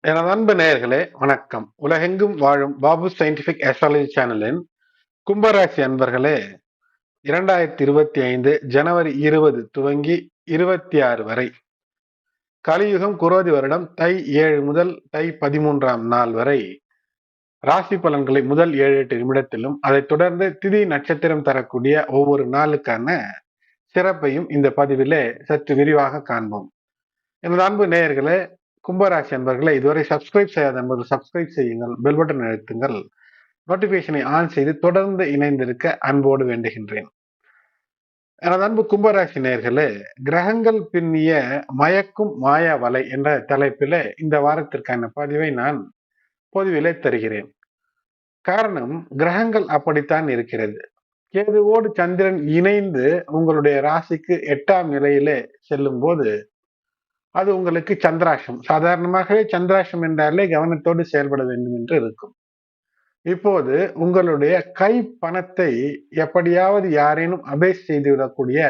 எனது அன்பு நேயர்களே வணக்கம். உலகெங்கும் வாழும் பாபு சயின்டிபிக் அஸ்ட்ராலஜி சேனலின் கும்பராசி அன்பர்களே இரண்டாயிரத்தி இருபத்தி ஐந்து ஜனவரி இருபது துவங்கி இருபத்தி ஆறு வரை. கலியுகம் குரோதி வருடம் தை ஏழு முதல் தை பதிமூன்றாம் நாள் வரை. ராசி பலன்களை முதல் ஏழு எட்டு நிமிடத்திலும் அதைத் தொடர்ந்து திதி நட்சத்திரம் தரக்கூடிய ஒவ்வொரு நாளுக்கான சிறப்பையும் இந்த பதிவிலே சற்று விரிவாக காண்போம். எனது அன்பு நேயர்களே கும்பராசி அன்பர்களை இதுவரை சப்ஸ்கிரைப் செய்யாத என்பது சப்ஸ்கிரைப் செய்யுங்கள் பெல் பட்டன் அழுத்துங்கள். நோட்டிபிகேஷனை ஆன் செய்து தொடர்ந்து இணைந்திருக்க அன்போடு வேண்டுகின்றேன். எனது அன்பு கும்பராசி நேர்களே கிரகங்கள் பின்னிய மயக்கும் மாயா வலை என்ற தலைப்பில இந்த வாரத்திற்கான பதிவை நான் பொதுவிலே தருகிறேன். காரணம் கிரகங்கள் அப்படித்தான் இருக்கிறது. கேதுவோடு சந்திரன் இணைந்து உங்களுடைய ராசிக்கு எட்டாம் நிலையிலே செல்லும் போது அது உங்களுக்கு சந்திராஷம் சாதாரணமாகவே சந்திராசம் என்றாலே கவனத்தோடு செயல்பட வேண்டும் என்று இருக்கும். இப்போது உங்களுடைய கை பணத்தை எப்படியாவது யாரேனும் அபேஸ் செய்துவிடக்கூடிய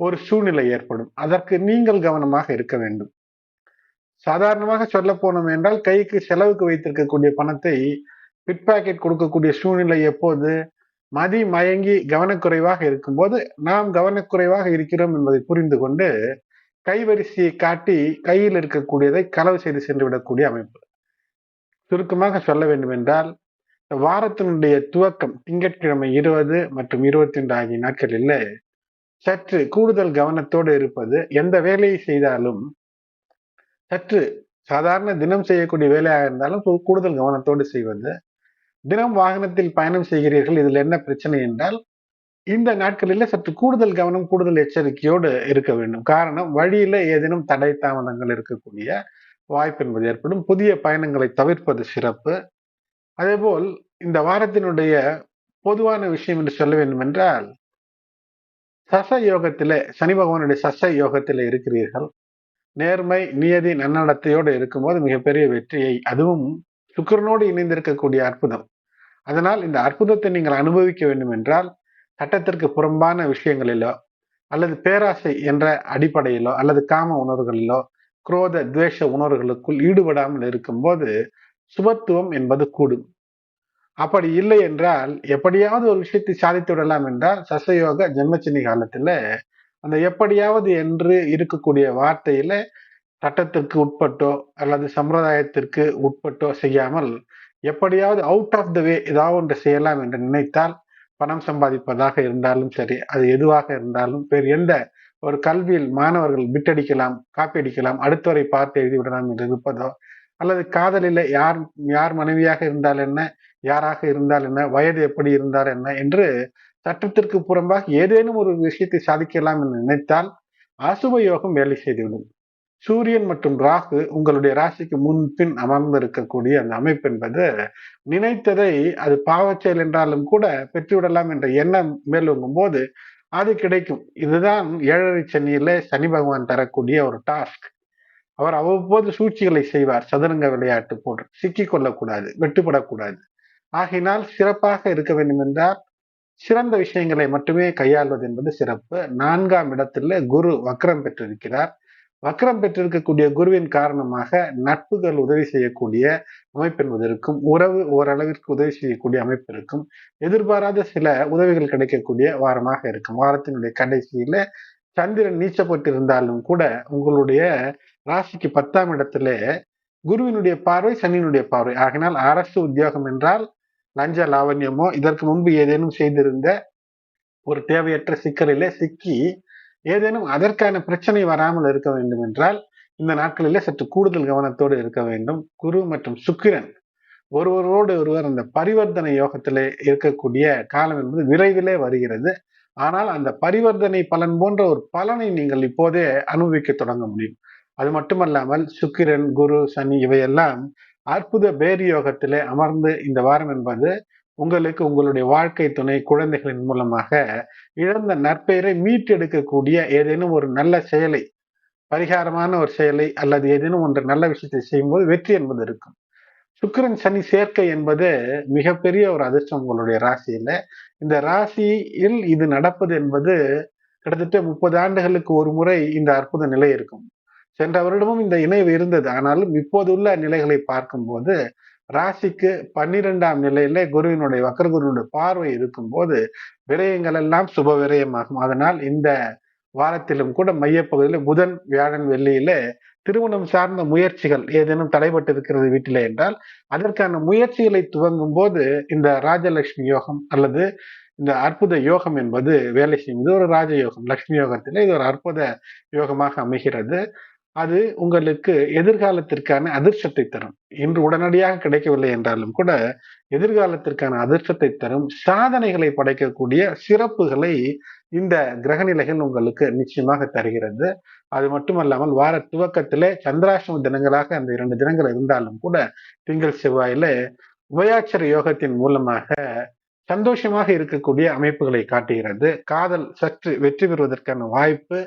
ஒரு சூழ்நிலை ஏற்படும். அதற்கு நீங்கள் கவனமாக இருக்க வேண்டும். சாதாரணமாக சொல்ல போனோம் என்றால் கைக்கு செலவுக்கு வைத்திருக்கக்கூடிய பணத்தை பிட் பாக்கெட் கொடுக்கக்கூடிய சூழ்நிலை எப்போது மதி மயங்கி கவனக்குறைவாக இருக்கும்போது நாம் கவனக்குறைவாக இருக்கிறோம் என்பதை புரிந்து கொண்டு கைவரிசையை காட்டி கையில் இருக்கக்கூடியதை களவு செய்து சென்று விடக்கூடிய அமைப்பு. சுருக்கமாக சொல்ல வேண்டும் என்றால் வாரத்தினுடைய துவக்கம் திங்கட்கிழமை இருபது மற்றும் இருபத்தி ரெண்டு ஆகிய நாட்களில் சற்று கூடுதல் கவனத்தோடு இருப்பது எந்த வேலையை செய்தாலும் சற்று சாதாரண தினம் செய்யக்கூடிய வேலையாக இருந்தாலும் கூடுதல் கவனத்தோடு செய்வது. தினம் வாகனத்தில் பயணம் செய்கிறீர்கள் இதில் என்ன பிரச்சனை என்றால் இந்த நாட்களில் சற்று கூடுதல் கவனம் கூடுதல் எச்சரிக்கையோடு இருக்க வேண்டும். காரணம் வழியில ஏதேனும் தடை தாமதங்கள் இருக்கக்கூடிய வாய்ப்பு என்பது ஏற்படும். புதிய பயணங்களை தவிர்ப்பது சிறப்பு. அதேபோல் இந்த வாரத்தினுடைய பொதுவான விஷயம் என்று சொல்ல வேண்டும் என்றால் சச யோகத்திலே சனி பகவானுடைய சச யோகத்திலே இருக்கிறீர்கள். நேர்மை நியதி நன்னடத்தையோடு இருக்கும்போது மிகப்பெரிய வெற்றியை அதுவும் சுக்கரனோடு இணைந்திருக்கக்கூடிய அற்புதம். அதனால் இந்த அற்புதத்தை நீங்கள் அனுபவிக்க வேண்டும் என்றால் சட்டத்திற்கு புறம்பான விஷயங்களிலோ அல்லது பேராசை என்ற அடிப்படையிலோ அல்லது காம உணர்வுகளிலோ குரோத துவேஷ உணர்வுகளுக்குள் ஈடுபடாமல் இருக்கும்போது சுபத்துவம் என்பது கூடும். அப்படி இல்லை என்றால் எப்படியாவது ஒரு விஷயத்தை சாதித்து விடலாம் என்றால் சசயோக ஜென்மச்சினி காலத்துல அந்த எப்படியாவது என்று இருக்கக்கூடிய வார்த்தையில சட்டத்திற்கு உட்பட்டோ அல்லது சம்பிரதாயத்திற்கு உட்பட்டோ செய்யாமல் எப்படியாவது அவுட் ஆஃப் த வே ஏதாவது ஒன்று செய்யலாம் என்று நினைத்தால் பணம் சம்பாதிப்பதாக இருந்தாலும் சரி அது எதுவாக இருந்தாலும் வேறு எந்த ஒரு கல்வியில் மாணவர்கள் பிட்டடிக்கலாம் காப்பி அடிக்கலாம் அடுத்தவரை பார்த்து எழுதிவிடலாம் என்று இருப்பதோ அல்லது காதலில் யார் யார் மனைவியாக இருந்தால் என்ன யாராக இருந்தால் என்ன வயது எப்படி இருந்தால் என்ன என்று சட்டத்திற்கு புறம்பாக ஏதேனும் ஒரு விஷயத்தை சாதிக்கலாம் என்று நினைத்தால் அசுப யோகம் வேலை செய்துவிடும். சூரியன் மற்றும் ராகு உங்களுடைய ராசிக்கு முன்பின் அமர்ந்து இருக்கக்கூடிய அந்த அமைப்பு என்பது நினைத்ததை அது பாவச்செயல் என்றாலும் கூட பெற்றுவிடலாம் என்ற எண்ணம் மேலோங்கும் போது அது கிடைக்கும். இதுதான் ஏழரை சனியில சனி பகவான் தரக்கூடிய ஒரு டாஸ்க். அவர் அவ்வப்போது சூழ்ச்சிகளை செய்வார். சதுரங்க விளையாட்டு போன்று. சிக்கிக் கொள்ளக்கூடாது. வெட்டுப்படக்கூடாது. ஆகினால் சிறப்பாக இருக்க வேண்டும் என்றால் சிறந்த விஷயங்களை மட்டுமே கையாள்வது என்பது சிறப்பு. நான்காம் இடத்துல குரு வக்ரம் பெற்றிருக்கிறார். வக்கரம் பெற்றிருக்கக்கூடிய குருவின் காரணமாக நட்புகள் உதவி செய்யக்கூடிய அமைப்பு என்பது இருக்கும். உறவு ஓரளவிற்கு உதவி செய்யக்கூடிய அமைப்பு இருக்கும். எதிர்பாராத சில உதவிகள் கிடைக்கக்கூடிய வாரமாக இருக்கும். வாரத்தினுடைய கடைசியில சந்திரன் நீச்சப்பட்டிருந்தாலும் கூட உங்களுடைய ராசிக்கு பத்தாம் இடத்துல குருவினுடைய பார்வை சனியினுடைய பார்வை. ஆகினால் அரசு உத்தியோகம் என்றால் லஞ்ச லாவண்யமோ இதற்கு முன்பு ஏதேனும் செய்திருந்த ஒரு தேவையற்ற சிக்கலிலே சிக்கி ஏதேனும் அதற்கான பிரச்சனை வராமல் இருக்க வேண்டும் என்றால் இந்த நாட்களிலே சற்று கூடுதல் கவனத்தோடு இருக்க வேண்டும். குரு மற்றும் சுக்கிரன் ஒருவரோடு ஒருவர் அந்த பரிவர்த்தனை யோகத்திலே இருக்கக்கூடிய காலம் என்பது விரைவிலே வருகிறது. ஆனால் அந்த பரிவர்த்தனை பலன் போன்ற ஒரு பலனை நீங்கள் இப்போதே அனுபவிக்க தொடங்க முடியும். அது மட்டுமல்லாமல் சுக்கிரன் குரு சனி இவையெல்லாம் அற்புத பேரி யோகத்திலே அமர்ந்து இந்த வாரம் என்பது உங்களுக்கு உங்களுடைய வாழ்க்கை துணை குழந்தைகளின் மூலமாக இழந்த நற்பெயரை மீட்டெடுக்கக்கூடிய ஏதேனும் ஒரு நல்ல செயலை பரிகாரமான ஒரு செயலை அல்லது ஏதேனும் ஒன்று நல்ல விஷயத்தை செய்யும்போது வெற்றி என்பது இருக்கும். சுக்கரன் சனி சேர்க்கை என்பது மிகப்பெரிய ஒரு அதிர்ஷ்டம் உங்களுடைய ராசியில. இந்த ராசியில் இது நடப்பது என்பது கிட்டத்தட்ட முப்பது ஆண்டுகளுக்கு ஒரு முறை இந்த அற்புத நிலை இருக்கும். சென்ற வருடமும் இந்த இணைவு இருந்தது. ஆனாலும் இப்போது உள்ள நிலைகளை பார்க்கும்போது ராசிக்கு பன்னிரெண்டாம் நிலையில குருவினுடைய வக்கரகுருவினுடைய பார்வை இருக்கும்போது விரயங்கள் எல்லாம் சுப விரயமாகும். அதனால் இந்த வாரத்திலும் கூட மையப்பகுதியில் புதன் வியாழன் வெள்ளியில திருமணம் சார்ந்த முயற்சிகள் ஏதேனும் தடைபட்டு இருக்கிறது வீட்டிலே என்றால் அதற்கான முயற்சிகளை துவங்கும் போது இந்த ராஜலட்சுமி யோகம் அல்லது இந்த அற்புத யோகம் என்பது வேலை செய்யும். இது ஒரு ராஜயோகம். லட்சுமி யோகத்தில் இது ஒரு அற்புத யோகமாக அமைகிறது. அது உங்களுக்கு எதிர்காலத்திற்கான அதிர்ஷ்டத்தை தரும். இன்று உடனடியாக கிடைக்கவில்லை என்றாலும் கூட எதிர்காலத்திற்கான அதிர்ஷ்டத்தை தரும் சாதனைகளை படைக்கக்கூடிய சிறப்புகளை இந்த கிரகநிலைகள் உங்களுக்கு நிச்சயமாக தருகிறது. அது மட்டுமல்லாமல் வார துவக்கத்திலே சந்திராஷ்டம தினங்களாக அந்த இரண்டு தினங்கள் இருந்தாலும் கூட திங்கள் செவ்வாயில உபயாட்சர யோகத்தின் மூலமாக சந்தோஷமாக இருக்கக்கூடிய அமைப்புகளை காட்டுகிறது. காதல் சற்று வெற்றி பெறுவதற்கான வாய்ப்பு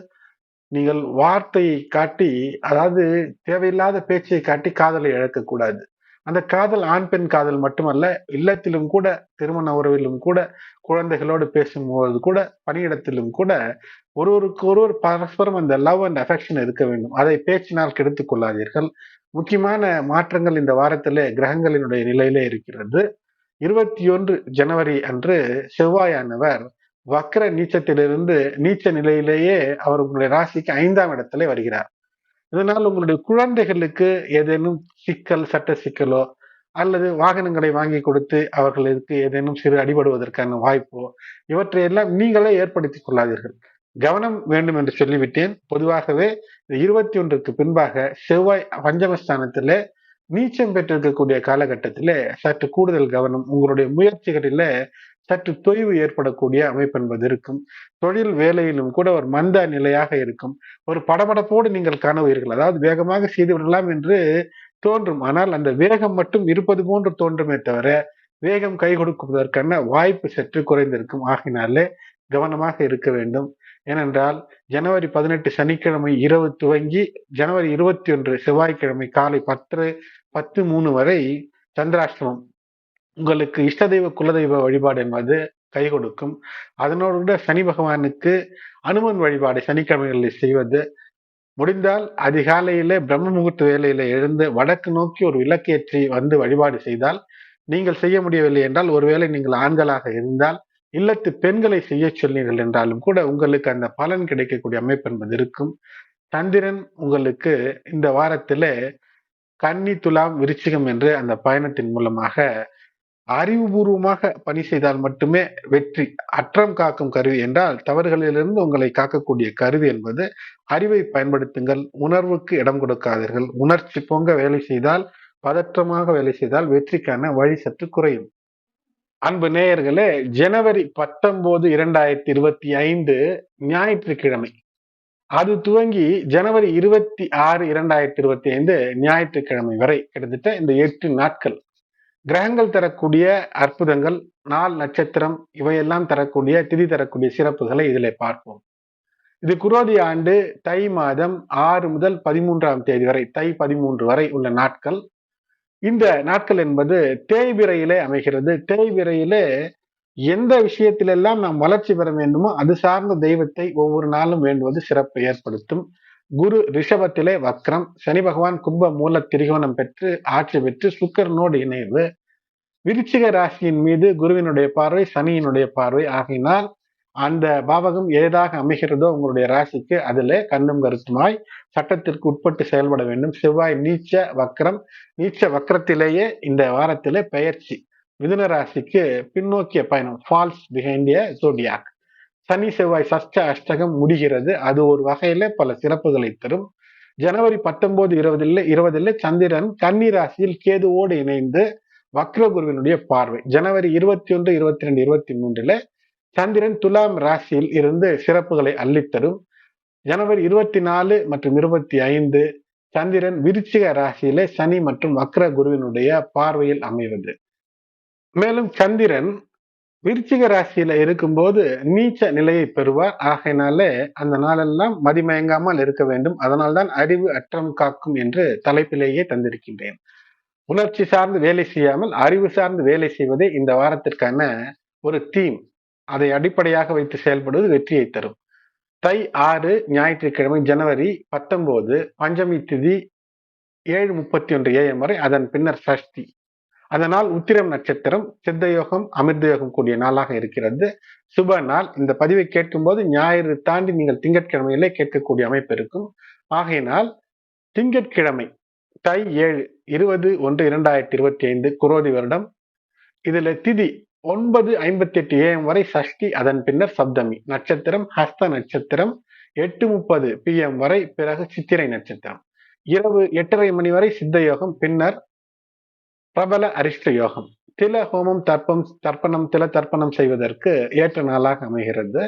நீங்கள் வார்த்தையை காட்டி அதாவது தேவையில்லாத பேச்சை காட்டி காதலை இழக்கக்கூடாது. அந்த காதல் ஆண் பெண் காதல் மட்டுமல்ல இல்லத்திலும் கூட திருமண உறவிலும் கூட குழந்தைகளோடு பேசும்போது கூட பணியிடத்திலும் கூட ஒருவருக்கு ஒருவர் பரஸ்பரம் அந்த லவ் அண்ட் அஃபெக்ஷன் இருக்க வேண்டும். அதை பேச்சினால் கெடுத்துக் கொள்ளாதீர்கள். முக்கியமான மாற்றங்கள் இந்த வாரத்திலே கிரகங்களினுடைய நிலையிலே இருக்கிறது. இருபத்தி ஒன்று ஜனவரி அன்று செவ்வாயானவர் வக்கர நீச்சத்திலிருந்து நீச்ச நிலையிலேயே அவர் உங்களுடைய ராசிக்கு ஐந்தாம் இடத்துல வருகிறார். இதனால் உங்களுடைய குழந்தைகளுக்கு ஏதேனும் சிக்கல் சட்ட சிக்கலோ அல்லது வாகனங்களை வாங்கி கொடுத்து அவர்களுக்கு ஏதேனும் சிறு அடிபடுவதற்கான வாய்ப்போ இவற்றையெல்லாம் நீங்களே ஏற்படுத்தி கொள்ளாதீர்கள். கவனம் வேண்டும் என்று சொல்லிவிட்டேன். பொதுவாகவே இருபத்தி ஒன்றுக்கு பின்பாக செவ்வாய் பஞ்சமஸ்தானத்திலே நீச்சம் பெற்றிருக்கக்கூடிய காலகட்டத்திலே சற்று கூடுதல் கவனம் உங்களுடைய முயற்சிகளில சற்று தொய்வு ஏற்படக்கூடிய அமைப்பு என்பது இருக்கும். தொழில் வேலையிலும் கூட ஒரு மந்த நிலையாக இருக்கும். ஒரு படபடப்போடு நீங்கள் காணுவீர்கள் அதாவது வேகமாக செய்து விடலாம் என்று தோன்றும். ஆனால் அந்த வேகம் மட்டும் இருப்பது போன்று தோன்றுமே தவிர வேகம் கை கொடுக்குவதற்கான வாய்ப்பு சற்று குறைந்திருக்கும். ஆகினாலே கவனமாக இருக்க வேண்டும். ஏனென்றால் ஜனவரி பதினெட்டு சனிக்கிழமை இரவு துவங்கி ஜனவரி இருபத்தி ஒன்று செவ்வாய்க்கிழமை காலை பத்து பத்து மூணு வரை சந்திராஷ்டிரமம் உங்களுக்கு இஷ்ட தெய்வ குலதெய்வ வழிபாடு என்பது கை கொடுக்கும். அதனோடு கூட சனி பகவானுக்கு அனுமன் வழிபாடு சனிக்கிழமைகளில் செய்வது. முடிந்தால் அதிகாலையிலே பிரம்ம முகூர்த்த வேலையில எழுந்து வடக்கு நோக்கி ஒரு விளக்கேற்றி வந்து வழிபாடு செய்தால் நீங்கள் செய்ய முடியவில்லை என்றால் ஒருவேளை நீங்கள் ஆண்களாக இருந்தால் இல்லத்து பெண்களை செய்ய சொன்னீர்கள் என்றாலும் கூட உங்களுக்கு அந்த பலன் கிடைக்கக்கூடிய அமைப்பு என்பது இருக்கும். சந்திரன் உங்களுக்கு இந்த வாரத்தில் கன்னி துலாம் விருச்சிகம் என்று அந்த பயணத்தின் மூலமாக அறிவுபூர்வமாக பணி செய்தால் மட்டுமே வெற்றி அற்றம் காக்கும் கருவி என்றால் தவறுகளிலிருந்து உங்களை காக்கக்கூடிய கருவி என்பது அறிவை பயன்படுத்துங்கள் உணர்வுக்கு இடம் கொடுக்காதீர்கள் உணர்ச்சி பொங்க வேலை செய்தால் பதற்றமாக வேலை செய்தால் வெற்றிக்கான வழி சற்று குறையும். அன்பு நேயர்களே ஜனவரி பத்தொன்பது இரண்டாயிரத்தி இருபத்தி ஐந்து ஞாயிற்றுக்கிழமை. அது துவங்கி ஜனவரி இருபத்தி ஆறு இரண்டாயிரத்தி இருபத்தி ஐந்து ஞாயிற்றுக்கிழமை வரை கிட்டத்தட்ட இந்த எட்டு நாட்கள் கிரகங்கள் தரக்கூடிய அற்புதங்கள் நாள் நட்சத்திரம் இவையெல்லாம் தரக்கூடிய திதி தரக்கூடிய சிறப்புகளை இதில் பார்ப்போம். இது குரோதி ஆண்டு தை மாதம் ஆறு முதல் பதிமூன்றாம் தேதி வரை தை பதிமூன்று வரை உள்ள நாட்கள். இந்த நாட்கள் என்பது தேய்விரையிலே அமைகிறது. தேய்விரையிலே எந்த விஷயத்திலெல்லாம் நாம் வளர்ச்சி பெற வேண்டுமோ அது சார்ந்த தெய்வத்தை ஒவ்வொரு நாளும் வேண்டுவது சிறப்பை ஏற்படுத்தும். குரு ரிஷபத்திலே வக்ரம் சனி பகவான் கும்ப மூல திரிகோணம் பெற்று ஆட்சி பெற்று சுக்கரனோடு இணைவு விருச்சிக ராசியின் மீது குருவினுடைய பார்வை சனியினுடைய பார்வை ஆகினால் அந்த பாவகம் ஏதாக அமைகிறதோ உங்களுடைய ராசிக்கு அதிலே கண்ணும் கருத்துமாய் சட்டத்திற்கு உட்பட்டு செயல்பட வேண்டும். செவ்வாய் நீச்ச வக்கரம் நீச்ச வக்கரத்திலேயே இந்த வாரத்திலே பெயர்ச்சி. மிதுன ராசிக்கு பின்னோக்கிய பயணம் ஃபால்ஸ் பிஹைண்ட் ஜோடியாக் சனி செவ்வாய் சஷ்ட அஷ்டகம் முடிகிறது. அது ஒரு வகையில பல சிறப்புகளை தரும். ஜனவரி பத்தொன்பது இருபதில் இருபதில் சந்திரன் கன்னி ராசியில் கேதுவோடு இணைந்து வக்ரகுருவினுடைய பார்வை. ஜனவரி இருபத்தி ஒன்று இருபத்தி ரெண்டு இருபத்தி மூன்றுல சந்திரன் துலாம் ராசியில் இருந்து சிறப்புகளை அள்ளித்தரும். ஜனவரி இருபத்தி நாலு மற்றும் இருபத்தி ஐந்து சந்திரன் விருச்சிக ராசியில சனி மற்றும் வக்ர குருவினுடைய பார்வையில் அமைவது. மேலும் சந்திரன் விருச்சிக ராசியில இருக்கும்போது நீச்ச நிலையை பெறுவார். ஆகையினாலே அந்த நாளெல்லாம் மதிமயங்காமல் இருக்க வேண்டும். அதனால்தான் அறிவு அற்றம் காக்கும் என்று தலைப்பிலேயே தந்திருக்கின்றேன். உணர்ச்சி சார்ந்து வேலை செய்யாமல் அறிவு சார்ந்து வேலை செய்வதே இந்த வாரத்திற்கான ஒரு தீம் அதை அடிப்படையாக வைத்து செயல்படுவது வெற்றியை தரும். தை ஆறு ஞாயிற்றுக்கிழமை ஜனவரி பத்தொன்பது பஞ்சமி திதி ஏழு முப்பத்தி ஒன்று ஏஎம் வரை அதன் பின்னர் சஷ்டி. அதனால் உத்திரம் நட்சத்திரம் சித்த யோகம் அமிர்த யோகம் கூடிய நாளாக இருக்கிறது. சுப நாள். இந்த பதிவை கேட்கும்போது ஞாயிறு தாண்டி நீங்கள் திங்கட்கிழமையிலே கேட்கக்கூடிய அமைப்பு இருக்கும். ஆகையினால் திங்கட்கிழமை தை ஏழு இருபது ஒன்று இரண்டாயிரத்தி இருபத்தி ஐந்து குரோதி வருடம். இதுல திதி ஒன்பது ஐம்பத்தி எட்டு ஏஎம் வரை சஷ்டி அதன் பின்னர் சப்தமி நட்சத்திரம் ஹஸ்த நட்சத்திரம் எட்டு முப்பது பி எம் வரை பிறகு சித்திரை நட்சத்திரம். இரவு எட்டரை மணி வரை சித்த யோகம் பின்னர் பிரபல அரிஷ்ட யோகம். தில ஹோமம் தர்ப்பம் தர்ப்பணம் தில தர்ப்பணம் செய்வதற்கு ஏற்ற நாளாக அமைகிறது.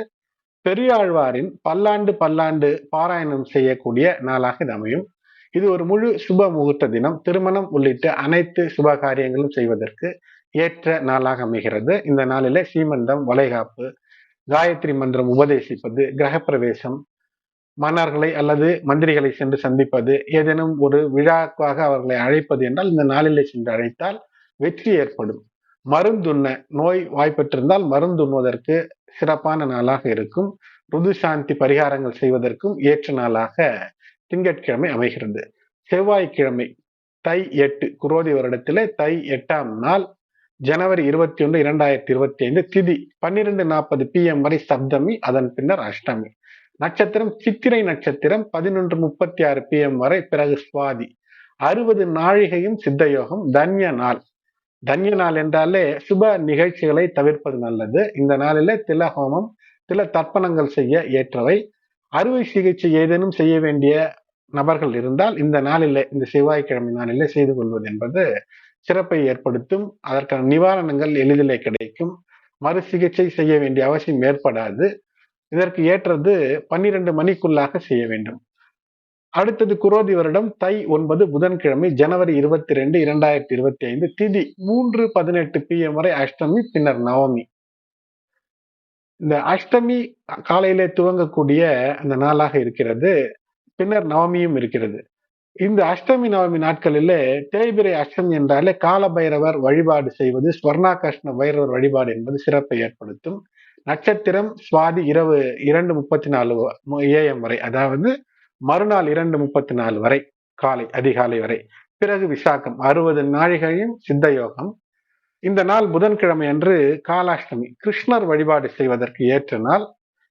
பெரியாழ்வாரின் பல்லாண்டு பல்லாண்டு பாராயணம் செய்யக்கூடிய நாளாக இது அமையும். இது ஒரு முழு சுப முகூர்த்த தினம். திருமணம் உள்ளிட்ட அனைத்து சுப காரியங்களும் செய்வதற்கு ஏற்ற நாளாக அமைகிறது. இந்த நாளில சீமந்தம் வளைகாப்பு காயத்ரி மந்திரம் உபதேசிப்பது கிரகப்பிரவேசம் மன்னர்களை அல்லது மந்திரிகளை சென்று சந்திப்பது ஏதேனும் ஒரு விழாக்காக அவர்களை அழைப்பது என்றால் இந்த நாளிலே சென்று அழைத்தால் வெற்றி ஏற்படும். மருந்துண்ண நோய் வாய்ப்பெற்றிருந்தால் மருந்துண்ணுவதற்கு சிறப்பான நாளாக இருக்கும். ருது சாந்தி பரிகாரங்கள் செய்வதற்கும் ஏற்ற நாளாக திங்கட்கிழமை அமைகிறது. செவ்வாய்க்கிழமை தை எட்டு குரோதி வருடத்திலே தை எட்டாம் நாள் ஜனவரி இருபத்தி ஒன்று இரண்டாயிரத்தி இருபத்தி ஐந்து திதி பன்னிரெண்டு நாற்பது பி எம் வரை சப்தமி அதன் பின்னர் அஷ்டமி. நட்சத்திரம் சித்திரை நட்சத்திரம் பதினொன்று முப்பத்தி ஆறு பி எம் வரை பிறகு சுவாதி. அறுபது நாழிகையும் சித்தயோகம் தன்ய நாள். தன்ய நாள் என்றாலே சுப நிகழ்ச்சிகளை தவிர்ப்பது நல்லது. இந்த நாளிலே தில ஹோமம் தில தர்ப்பணங்கள் செய்ய ஏற்றவை. அறுவை சிகிச்சை ஏதேனும் செய்ய வேண்டிய நபர்கள் இருந்தால் இந்த நாளில் இந்த செவ்வாய்க்கிழமை நாளிலே செய்து கொள்வது என்பது சிறப்பை ஏற்படுத்தும். அதற்கான நிவாரணங்கள் எளிதில் கிடைக்கும். மறு சிகிச்சை செய்ய வேண்டிய அவசியம் ஏற்படாது. இதற்கு ஏற்றது பன்னிரண்டு மணிக்குள்ளாக செய்ய வேண்டும். அடுத்தது குரோதி வருடம் தை ஒன்பது புதன்கிழமை ஜனவரி இருபத்தி ரெண்டு இரண்டாயிரத்தி இருபத்தி ஐந்து திதி மூன்று பதினெட்டு பி எம் வரை அஷ்டமி பின்னர் நவமி. இந்த அஷ்டமி காலையிலே துவங்கக்கூடிய அந்த நாளாக இருக்கிறது. பின்னர் நவமியும் இருக்கிறது. இந்த அஷ்டமி நவமி நாட்களிலே தேய்பிரை அஷ்டமி என்றாலே கால பைரவர் வழிபாடு செய்வது ஸ்வர்ணாகிருஷ்ண பைரவர் வழிபாடு என்பது சிறப்பை ஏற்படுத்தும். நட்சத்திரம் சுவாதி இரவு இரண்டு முப்பத்தி நாலு ஏஎம் வரை அதாவது மறுநாள் இரண்டு முப்பத்தி நாலு வரை காலை அதிகாலை வரை. பிறகு விசாகம் அறுபது நாழிகையும் சித்த யோகம் இந்த நாள் புதன்கிழமை அன்று காலாஷ்டமி கிருஷ்ணர் வழிபாடு செய்வதற்கு ஏற்ற நாள்.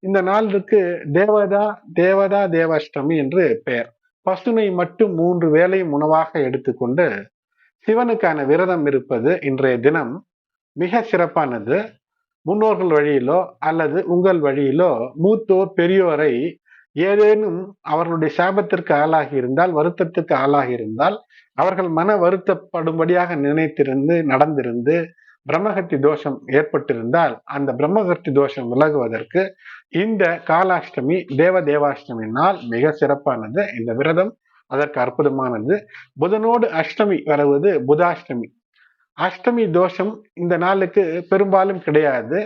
இந்த நாளுக்கு தேவதா தேவதா தேவாஷ்டமி என்று பெயர். பசுமை மட்டும் மூன்று வேலையும் உணவாக எடுத்துக்கொண்டு சிவனுக்கான விரதம் இருப்பது இன்றைய தினம் மிக சிறப்பானது. முன்னோர்கள் வழியிலோ அல்லது உங்கள் வழியிலோ மூத்தோர் பெரியோரை ஏதேனும் அவர்களுடைய சாபத்திற்கு ஆளாகி இருந்தால் வருத்தத்துக்கு ஆளாகி இருந்தால் அவர்கள் மன வருத்தப்படும்படியாக நினைத்திருந்து நடந்திருந்து பிரம்மகத்தி தோஷம் ஏற்பட்டிருந்தால் அந்த பிரம்மகத்தி தோஷம் விலகுவதற்கு இந்த காலாஷ்டமி தேவ தேவாஷ்டமி நாள் மிக சிறப்பானது. இந்த விரதம் அதற்கு அற்புதமானது. புதனோடு அஷ்டமி வருவது புதாஷ்டமி. அஷ்டமி தோஷம் இந்த நாளுக்கு பெரும்பாலும் கிடையாது.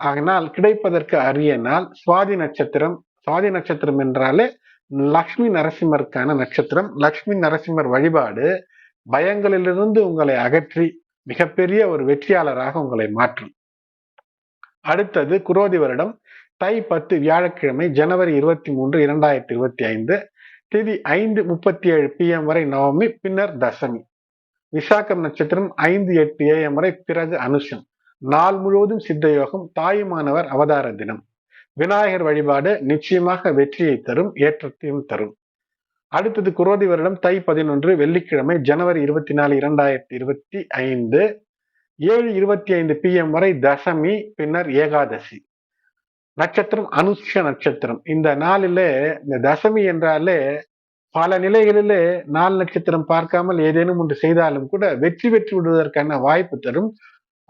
ஆனால் கிடைப்பதற்கு அரிய நாள். சுவாதி நட்சத்திரம் சுவாதி நட்சத்திரம் என்றாலே லக்ஷ்மி நரசிம்மருக்கான நட்சத்திரம். லக்ஷ்மி நரசிம்மர் வழிபாடு பயங்களிலிருந்து உங்களை அகற்றி மிகப்பெரிய ஒரு வெற்றியாளராக உங்களை மாற்றும். அடுத்தது குரோதி வருடம். தை பத்து வியாழக்கிழமை ஜனவரி இருபத்தி மூன்று இரண்டாயிரத்தி இருபத்தி ஐந்து. திதி ஐந்து முப்பத்தி ஏழு பிஎம் வரை நவமி பின்னர் தசமி. விசாகம் நட்சத்திரம் ஐந்து எட்டு ஏஎம் வரை பிறகு அனுஷம். நாள் முழுவதும் சித்த யோகம் தாயுமானவர் அவதார தினம். விநாயகர் வழிபாடு நிச்சயமாக வெற்றியை தரும் ஏற்றத்தையும் தரும். அடுத்தது குரோதி வருடம் தை பதினொன்று வெள்ளிக்கிழமை ஜனவரி இருபத்தி நாலு இரண்டாயிரத்தி இருபத்தி ஐந்து ஏழு இருபத்தி ஐந்து பி எம் வரை தசமி பின்னர் ஏகாதசி. நட்சத்திரம் அனுஷ நட்சத்திரம். இந்த நாளிலே இந்த தசமி என்றாலே பல நிலைகளிலே நாள் நட்சத்திரம் பார்க்காமல் ஏதேனும் ஒன்று செய்தாலும் கூட வெற்றி பெற்று விடுவதற்கான வாய்ப்பு தரும்.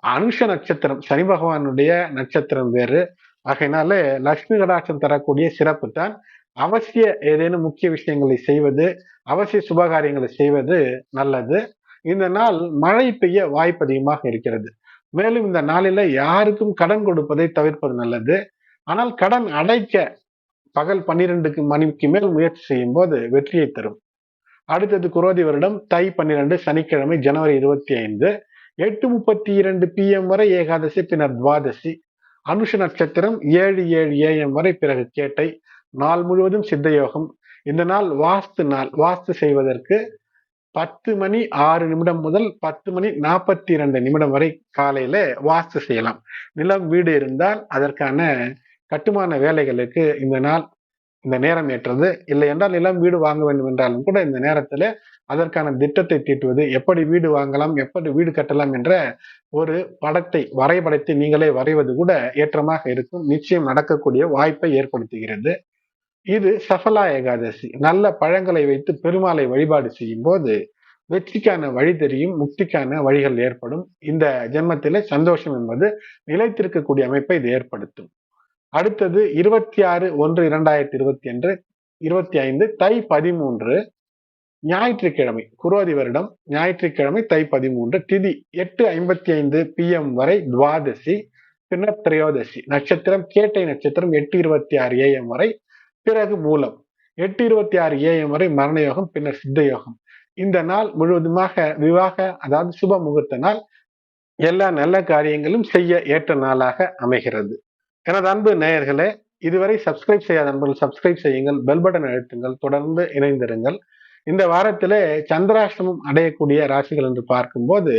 அனுஷ நட்சத்திரம் சனி பகவானுடைய நட்சத்திரம் வேறு. ஆகையினால லட்சுமி கடாட்சம் தரக்கூடிய சிறப்பு தான். அவசிய ஏதேனும் முக்கிய விஷயங்களை செய்வது அவசிய சுபகாரியங்களை செய்வது நல்லது. இந்த நாள் மழை பெய்ய வாய்ப்பு அதிகமாக இருக்கிறது. மேலும் இந்த நாளில யாருக்கும் கடன் கொடுப்பதை தவிர்ப்பது நல்லது. ஆனால் கடன் அடைக்க பகல் பன்னிரெண்டுக்கு மணிக்கு மேல் முயற்சி செய்யும் போது வெற்றியை தரும். அடுத்தது குரோதி வருடம் தை பன்னிரெண்டு சனிக்கிழமை ஜனவரி இருபத்தி ஐந்து. எட்டு முப்பத்தி இரண்டு பிஎம் வரை ஏகாதசி பின்னர் துவாதசி. அனுஷ நட்சத்திரம் ஏழு ஏழு ஏஎம் வரை பிறகு கேட்டை நாள் முழுவதும் சித்த யோகம் இந்த நாள் வாஸ்து நாள். வாஸ்து செய்வதற்கு பத்து மணி ஆறு நிமிடம் முதல் பத்து மணி நாற்பத்தி இரண்டு நிமிடம் வரை காலையில வாஸ்து செய்யலாம். நிலம் வீடு இருந்தால் அதற்கான கட்டுமான வேலைகளுக்கு இந்த நாள் இந்த நேரம் ஏற்றது. இல்லை என்றால் நிலம் வீடு வாங்க வேண்டும் என்றாலும் கூட இந்த நேரத்துல அதற்கான திட்டத்தை தீட்டுவது எப்படி வீடு வாங்கலாம் எப்படி வீடு கட்டலாம் என்ற ஒரு படத்தை வரைபடத்தை நீங்களே வரைவது கூட ஏற்றமாக இருக்கும். நிச்சயம் நடக்கக்கூடிய வாய்ப்பை ஏற்படுத்துகிறது. இது சஃபலா ஏகாதசி. நல்ல பழங்களை வைத்து பெருமாளை வழிபாடு செய்யும் போது வெற்றிக்கான வழி தெரியும் முக்திக்கான வழிகள் ஏற்படும். இந்த ஜென்மத்திலே சந்தோஷம் என்பது நிலைத்திருக்கக்கூடிய அமைப்பை இது ஏற்படுத்தும். அடுத்தது இருபத்தி ஆறு ஒன்று இரண்டாயிரத்தி இருபத்தி அன்று இருபத்தி ஐந்து தை பதிமூன்று ஞாயிற்றுக்கிழமை குரோதி வருடம் ஞாயிற்றுக்கிழமை தை பதிமூன்று திதி எட்டு ஐம்பத்தி ஐந்து பிஎம் வரை துவாதசி பின்னர் திரையோதசி நட்சத்திரம் கேட்டை நட்சத்திரம் எட்டு இருபத்தி ஆறு ஏஎம் வரை பிறகு மூலம் எட்டு இருபத்தி ஆறு ஏஎம் வரை மரண யோகம் பின்னர் சித்த யோகம் இந்த நாள் முழுவதுமாக விவாக அதாவது சுப முகூர்த்த நாள் எல்லா நல்ல காரியங்களும் செய்ய ஏற்ற நாளாக அமைகிறது. எனது அன்பு நேயர்களே இதுவரை சப்ஸ்கிரைப் செய்யாத நண்பர்கள் சப்ஸ்கிரைப் செய்யுங்கள் பெல் பட்டன் அழுத்துங்கள் தொடர்ந்து இணைந்திருங்கள். இந்த வாரத்திலே சந்திராஷ்டமம் அடையக்கூடிய ராசிகள் என்று பார்க்கும்போது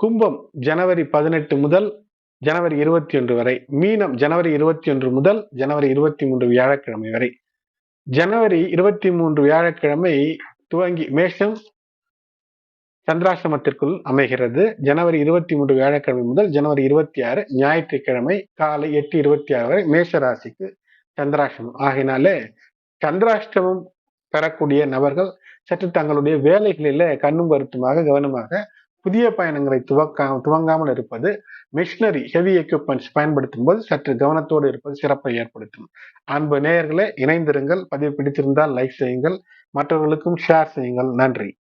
கும்பம் ஜனவரி பதினெட்டு முதல் ஜனவரி இருபத்தி ஒன்று வரை மீனம் ஜனவரி இருபத்தி ஒன்று முதல் ஜனவரி இருபத்தி மூன்று வியாழக்கிழமை வரை. ஜனவரி இருபத்தி மூன்று வியாழக்கிழமை துவங்கி மேஷம் சந்திராசிரமத்திற்குள் அமைகிறது. ஜனவரி இருபத்தி மூன்று வியாழக்கிழமை முதல் ஜனவரி இருபத்தி ஆறு ஞாயிற்றுக்கிழமை காலை எட்டு இருபத்தி ஆறு வரை மேஷ ராசிக்கு சந்திராஷ்டமம் ஆகினாலே சந்திராஷ்டமம் பெறக்கூடிய நபர்கள் சற்று தங்களுடைய வேலைகளில கண்ணும் கருத்துமாக கவனமாக புதிய பயணங்களை துவக்கா துவங்காமல் இருப்பது மிஷினரி ஹெவி எக்யூப்மெண்ட்ஸ் பயன்படுத்தும் போது சற்று கவனத்தோடு இருப்பது சிறப்பை ஏற்படுத்தும். அன்பு நேயர்களை இணைந்திருங்கள். பதிவு பிடித்திருந்தால் லைக் செய்யுங்கள். மற்றவர்களுக்கும் ஷேர் செய்யுங்கள். நன்றி.